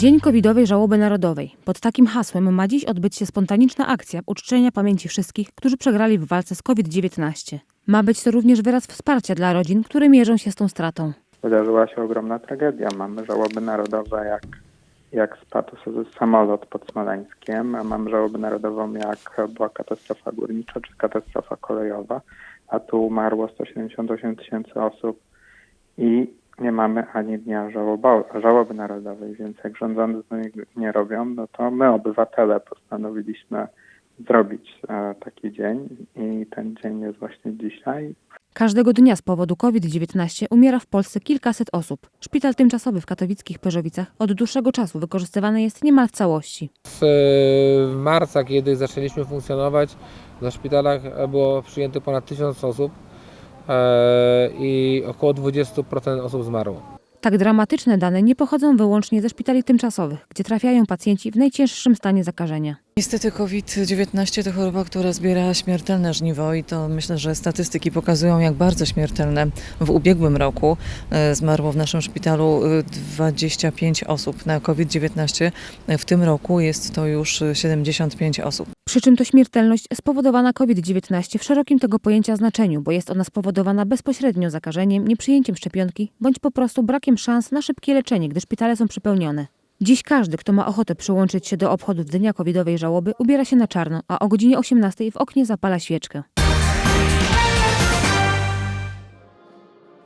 Dzień covidowej żałoby narodowej. Pod takim hasłem ma dziś odbyć się spontaniczna akcja uczczenia pamięci wszystkich, którzy przegrali w walce z COVID-19. Ma być to również wyraz wsparcia dla rodzin, które mierzą się z tą stratą. wydarzyła się ogromna tragedia. Mamy żałoby narodowe, jak, jak spadł samolot pod Smoleńskiem, a mamy żałobę narodową, jak była katastrofa górnicza czy katastrofa kolejowa, a tu umarło 178 tysięcy osób i nie mamy ani dnia żałoby narodowej, więc jak rządzący to nie, nie robią, no to my, obywatele, postanowiliśmy zrobić e, taki dzień i ten dzień jest właśnie dzisiaj. Każdego dnia z powodu COVID-19 umiera w Polsce kilkaset osób. Szpital tymczasowy w katowickich Perzowicach od dłuższego czasu wykorzystywany jest niemal w całości. W e, marca, kiedy zaczęliśmy funkcjonować, na szpitalach było przyjęte ponad 1000 osób i około 20% osób zmarło. Tak dramatyczne dane nie pochodzą wyłącznie ze szpitali tymczasowych, gdzie trafiają pacjenci w najcięższym stanie zakażenia. Niestety COVID-19 to choroba, która zbiera śmiertelne żniwo i to myślę, że statystyki pokazują, jak bardzo śmiertelne. W ubiegłym roku e, zmarło w naszym szpitalu e, 25 osób na COVID-19. E, W tym roku jest to już e, 75 osób. Przy czym to śmiertelność spowodowana COVID-19 w szerokim tego pojęcia znaczeniu, bo jest ona spowodowana bezpośrednio zakażeniem, nieprzyjęciem szczepionki bądź po prostu brakiem szans na szybkie leczenie, gdy szpitale są przepełnione. Dziś każdy, kto ma ochotę przyłączyć się do obchodów Dnia Covidowej Żałoby, ubiera się na czarno, a o godzinie 18 w oknie zapala świeczkę.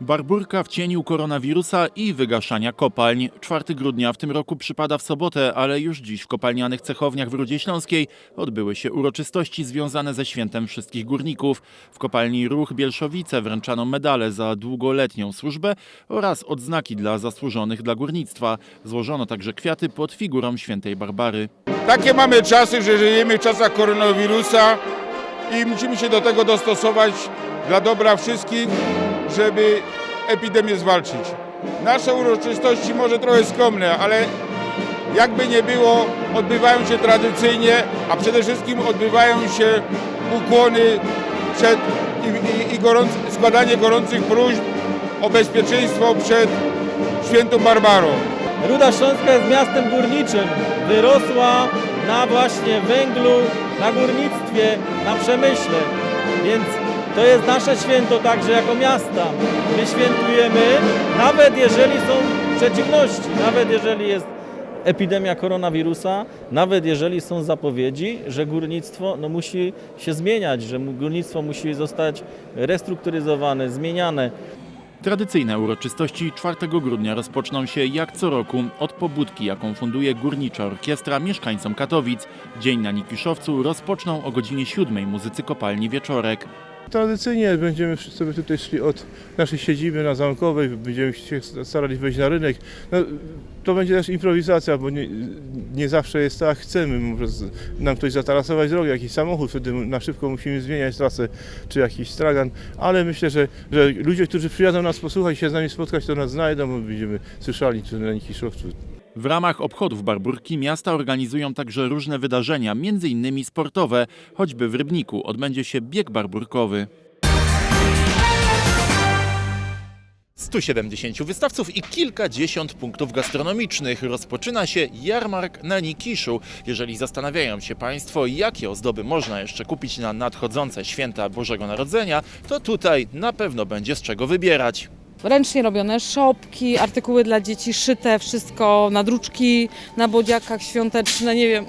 Barburka w cieniu koronawirusa i wygaszania kopalń. 4 grudnia w tym roku przypada w sobotę, ale już dziś w kopalnianych cechowniach w Rudzie Śląskiej odbyły się uroczystości związane ze świętem wszystkich górników. W kopalni Ruch Bielszowice wręczano medale za długoletnią służbę oraz odznaki dla zasłużonych dla górnictwa. Złożono także kwiaty pod figurą świętej Barbary. Takie mamy czasy, że żyjemy w czasach koronawirusa i musimy się do tego dostosować dla dobra wszystkich, żeby epidemię zwalczyć. Nasze uroczystości może trochę skromne, ale jakby nie było, odbywają się tradycyjnie, a przede wszystkim odbywają się ukłony przed i, i, i gorąc, składanie gorących próśb o bezpieczeństwo przed świętą Barbarą. Ruda Śląska jest miastem górniczym. Wyrosła na właśnie węglu, na górnictwie, na przemyśle. Więc to jest nasze święto także jako miasta. My świętujemy, nawet jeżeli są przeciwności, nawet jeżeli jest epidemia koronawirusa, nawet jeżeli są zapowiedzi, że górnictwo no, musi się zmieniać, że górnictwo musi zostać restrukturyzowane, zmieniane. Tradycyjne uroczystości 4 grudnia rozpoczną się jak co roku od pobudki, jaką funduje Górnicza Orkiestra mieszkańcom Katowic. Dzień na Nikiszowcu rozpoczną o godzinie 7 muzycy kopalni Wieczorek. Tradycyjnie będziemy sobie tutaj szli od naszej siedziby na Zamkowej, będziemy się starali wejść na rynek. No, to będzie też improwizacja, bo nie, nie zawsze jest tak, chcemy. Może nam ktoś zatarasować drogę, jakiś samochód, wtedy na szybko musimy zmieniać trasę, czy jakiś stragan, ale myślę, że, że ludzie, którzy przyjadą nas posłuchać, się z nami spotkać, to nas znajdą, bo będziemy słyszeli, czy na Nikiszowcu. W ramach obchodów Barburki miasta organizują także różne wydarzenia, m.in. sportowe, choćby w Rybniku odbędzie się bieg barburkowy. 170 wystawców i kilkadziesiąt punktów gastronomicznych. Rozpoczyna się jarmark na Nikiszu. Jeżeli zastanawiają się Państwo, jakie ozdoby można jeszcze kupić na nadchodzące święta Bożego Narodzenia, to tutaj na pewno będzie z czego wybierać. Ręcznie robione szopki, artykuły dla dzieci szyte, wszystko, nadruczki na bodziakach świąteczne, nie wiem,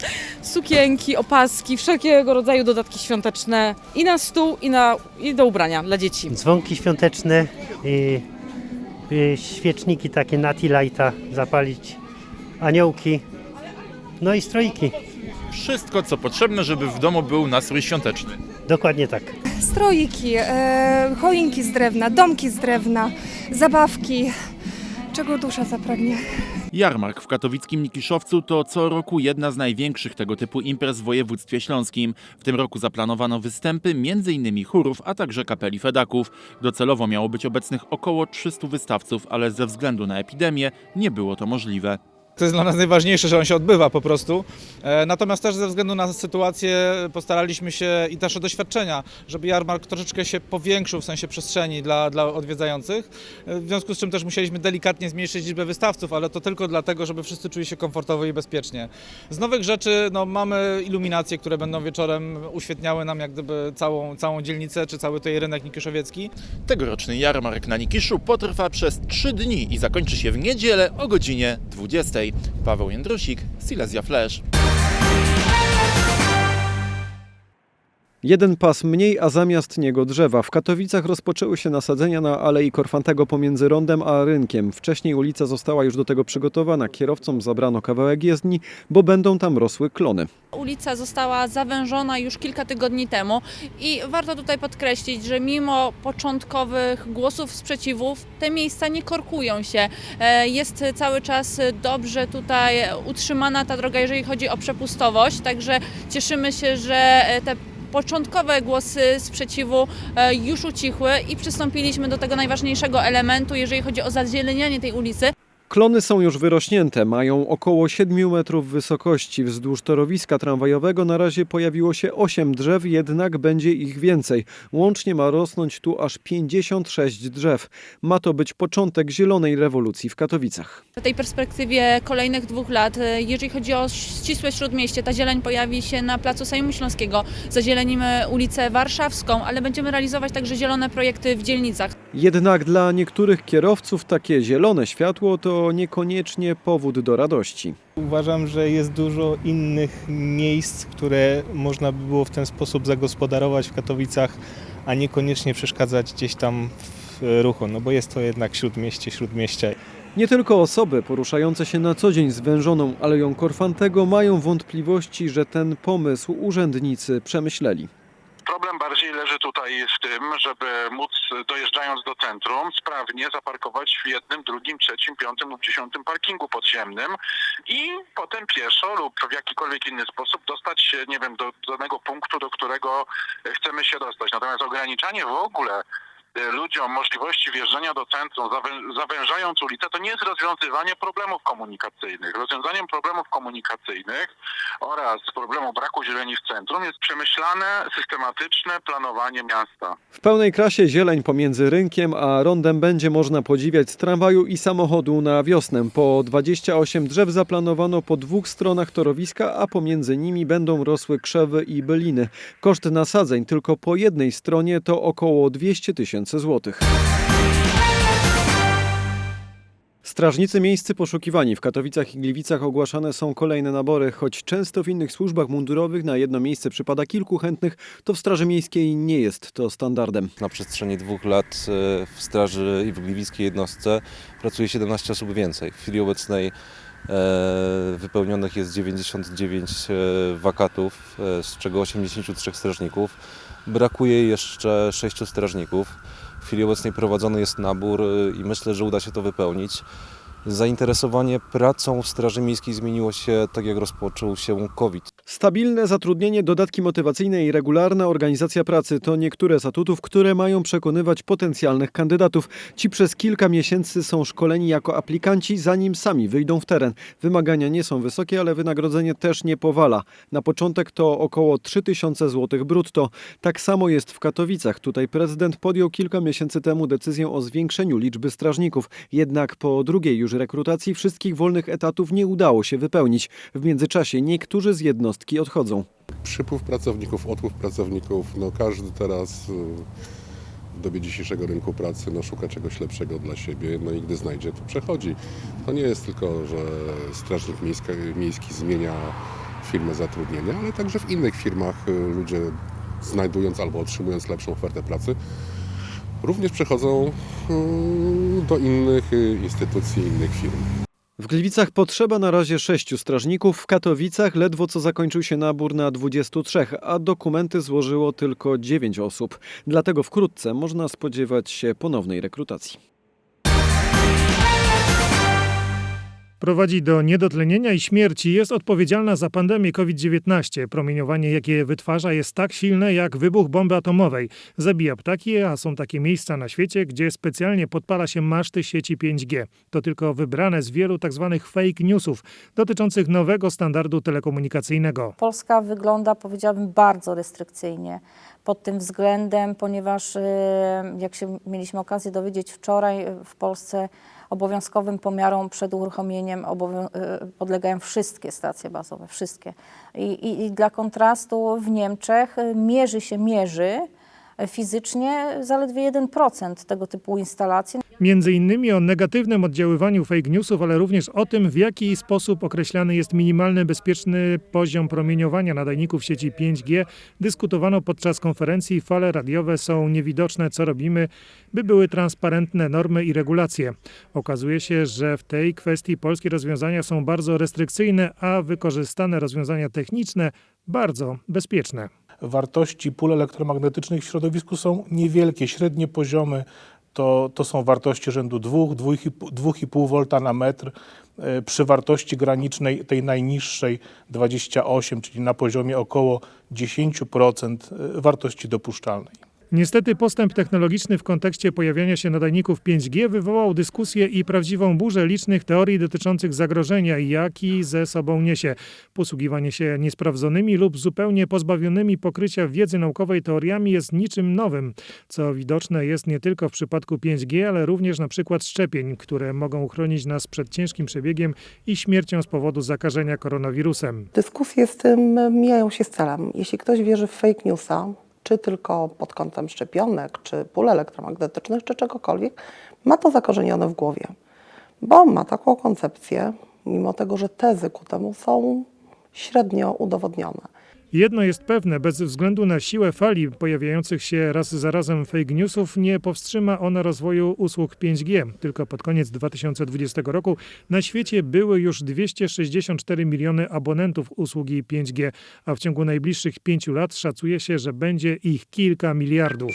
sukienki, opaski, wszelkiego rodzaju dodatki świąteczne i na stół, i, na, i do ubrania dla dzieci. dzwonki świąteczne, y, y, świeczniki takie nati lighta zapalić, aniołki, no i stroiki. Wszystko, co potrzebne, żeby w domu był nastrój świąteczny. Dokładnie tak. Stroiki, e, choinki z drewna, domki z drewna, zabawki, czego dusza zapragnie. Jarmark w katowickim Nikiszowcu to co roku jedna z największych tego typu imprez w województwie śląskim. W tym roku zaplanowano występy m.in. chórów, a także kapeli fedaków. Docelowo miało być obecnych około 300 wystawców, ale ze względu na epidemię nie było to możliwe. To jest dla nas najważniejsze, że on się odbywa po prostu. E, Natomiast też ze względu na sytuację postaraliśmy się i nasze doświadczenia, żeby jarmark troszeczkę się powiększył w sensie przestrzeni dla, dla odwiedzających. E, W związku z czym też musieliśmy delikatnie zmniejszyć liczbę wystawców, ale to tylko dlatego, żeby wszyscy czuli się komfortowo i bezpiecznie. Z nowych rzeczy no, mamy iluminacje, które będą wieczorem uświetniały nam jak gdyby całą, całą dzielnicę, czy cały tutaj rynek nikiszowiecki. Tegoroczny jarmark na Nikiszu potrwa przez 3 dni i zakończy się w niedzielę o godzinie 20. Paweł Jędrusik, Silesia Flash. Jeden pas mniej, a zamiast niego drzewa. W Katowicach rozpoczęły się nasadzenia na Alei Korfantego pomiędzy rondem a rynkiem. Wcześniej ulica została już do tego przygotowana. Kierowcom zabrano kawałek jezdni, bo będą tam rosły klony. Ulica została zawężona już kilka tygodni temu i warto tutaj podkreślić, że mimo początkowych głosów sprzeciwów, te miejsca nie korkują się. E, Jest cały czas dobrze tutaj utrzymana ta droga, jeżeli chodzi o przepustowość, także cieszymy się, że e, te początkowe głosy sprzeciwu e, już ucichły i przystąpiliśmy do tego najważniejszego elementu, jeżeli chodzi o zazielenianie tej ulicy. Klony są już wyrośnięte, mają około 7 metrów wysokości. Wzdłuż torowiska tramwajowego na razie pojawiło się 8 drzew, jednak będzie ich więcej. Łącznie ma rosnąć tu aż 56 drzew. Ma to być początek zielonej rewolucji w Katowicach. W tej perspektywie kolejnych dwóch lat, e, jeżeli chodzi o ścisłe śródmieście, ta zieleń pojawi się na placu Sejmu Śląskiego. Zazielenimy ulicę Warszawską, ale będziemy realizować także zielone projekty w dzielnicach. Jednak dla niektórych kierowców takie zielone światło to niekoniecznie powód do radości. Uważam, że jest dużo innych miejsc, które można by było w ten sposób zagospodarować w Katowicach, a niekoniecznie przeszkadzać gdzieś tam w ruchu, no bo jest to jednak śródmieście, śródmieście. Nie tylko osoby poruszające się na co dzień zwężoną Aleją Korfantego mają wątpliwości, że ten pomysł urzędnicy przemyśleli. Problem bardziej leży tutaj w tym, żeby móc dojeżdżając do centrum sprawnie zaparkować w jednym, drugim, trzecim, piątym lub dziesiątym parkingu podziemnym i potem pieszo lub w jakikolwiek inny sposób dostać się, nie wiem, do danego punktu, do którego chcemy się dostać. Natomiast ograniczanie w ogóle ludziom możliwości wjeżdżania do centrum, zawę- zawężając ulicę, to nie jest rozwiązywanie problemów komunikacyjnych. Rozwiązaniem problemów komunikacyjnych oraz problemu braku zieleni w centrum jest przemyślane, systematyczne planowanie miasta. W pełnej krasie zieleń pomiędzy rynkiem a rondem będzie można podziwiać z tramwaju i samochodu na wiosnę. Po 28 drzew zaplanowano po dwóch stronach torowiska, a pomiędzy nimi będą rosły krzewy i byliny. Koszt nasadzeń tylko po jednej stronie to około 200 tysięcy złotych. Strażnicy miejscy poszukiwani w Katowicach i Gliwicach ogłaszane są kolejne nabory. Choć często w innych służbach mundurowych na jedno miejsce przypada kilku chętnych, to w Straży Miejskiej nie jest to standardem. Na przestrzeni dwóch lat e, w Straży i w Gliwickiej jednostce pracuje 17 osób więcej. W chwili obecnej e, wypełnionych jest 99 e, wakatów, e, z czego 83 strażników. Brakuje jeszcze 6 strażników. W chwili obecnej prowadzony jest nabór e, i myślę, że uda się to wypełnić. Zainteresowanie pracą w Straży Miejskiej zmieniło się tak jak rozpoczął się COVID. Stabilne zatrudnienie, dodatki motywacyjne i regularna organizacja pracy to niektóre z atutów, które mają przekonywać potencjalnych kandydatów. Ci przez kilka miesięcy są szkoleni jako aplikanci, zanim sami wyjdą w teren. Wymagania nie są wysokie, ale wynagrodzenie też nie powala. Na początek to około 3000 zł brutto. Tak samo jest w Katowicach. Tutaj prezydent podjął kilka miesięcy temu decyzję o zwiększeniu liczby strażników. Jednak po drugiej już rekrutacji wszystkich wolnych etatów nie udało się wypełnić. W międzyczasie niektórzy z jednostki odchodzą. Przypływ pracowników, odpływ pracowników, no każdy teraz y, w dobie dzisiejszego rynku pracy no, szuka czegoś lepszego dla siebie, no i gdy znajdzie, to przechodzi. To nie jest tylko, że strażnik miejska, miejski zmienia firmę zatrudnienia, ale także w innych firmach y, ludzie znajdując albo otrzymując lepszą ofertę pracy, również przechodzą y, do innych y, instytucji, innych firm. W Gliwicach potrzeba na razie sześciu strażników, w Katowicach ledwo co zakończył się nabór na 23, a dokumenty złożyło tylko 9 osób. Dlatego wkrótce można spodziewać się ponownej rekrutacji. Prowadzi do niedotlenienia i śmierci, jest odpowiedzialna za pandemię COVID-19. Promieniowanie, jakie wytwarza, jest tak silne jak wybuch bomby atomowej. Zabija ptaki, a są takie miejsca na świecie, gdzie specjalnie podpala się maszty sieci 5G. To tylko wybrane z wielu tzw. fake newsów dotyczących nowego standardu telekomunikacyjnego. Polska wygląda, powiedziałabym, bardzo restrykcyjnie pod tym względem, ponieważ y, jak się mieliśmy okazję dowiedzieć wczoraj, y, w Polsce obowiązkowym pomiarom przed uruchomieniem y, podlegają wszystkie stacje bazowe, wszystkie. I, i, I dla kontrastu w Niemczech y, mierzy się, mierzy fizycznie zaledwie 1% tego typu instalacji. Między innymi o negatywnym oddziaływaniu fake newsów, ale również o tym, w jaki sposób określany jest minimalny bezpieczny poziom promieniowania nadajników sieci 5G, dyskutowano podczas konferencji Fale radiowe są niewidoczne, co robimy, by były transparentne normy i regulacje. Okazuje się, że w tej kwestii polskie rozwiązania są bardzo restrykcyjne, a wykorzystane rozwiązania techniczne bardzo bezpieczne. Wartości pól elektromagnetycznych w środowisku są niewielkie, średnie poziomy to, to są wartości rzędu 2, 2,5 V na metr, e, przy wartości granicznej tej najniższej 28, czyli na poziomie około 10% e, wartości dopuszczalnej. Niestety postęp technologiczny w kontekście pojawiania się nadajników 5G wywołał dyskusję i prawdziwą burzę licznych teorii dotyczących zagrożenia, jaki ze sobą niesie. Posługiwanie się niesprawdzonymi lub zupełnie pozbawionymi pokrycia wiedzy naukowej teoriami jest niczym nowym, co widoczne jest nie tylko w przypadku 5G, ale również na przykład szczepień, które mogą uchronić nas przed ciężkim przebiegiem i śmiercią z powodu zakażenia koronawirusem. Dyskusje z tym mijają się z celem. Jeśli ktoś wierzy w fake newsa, czy tylko pod kątem szczepionek, czy pól elektromagnetycznych, czy czegokolwiek, ma to zakorzenione w głowie, bo ma taką koncepcję, mimo tego, że tezy ku temu są średnio udowodnione. Jedno jest pewne, bez względu na siłę fali pojawiających się raz za razem fake newsów, nie powstrzyma ona rozwoju usług 5G. Tylko pod koniec 2020 roku na świecie były już 264 miliony abonentów usługi 5G, a w ciągu najbliższych pięciu lat szacuje się, że będzie ich kilka miliardów.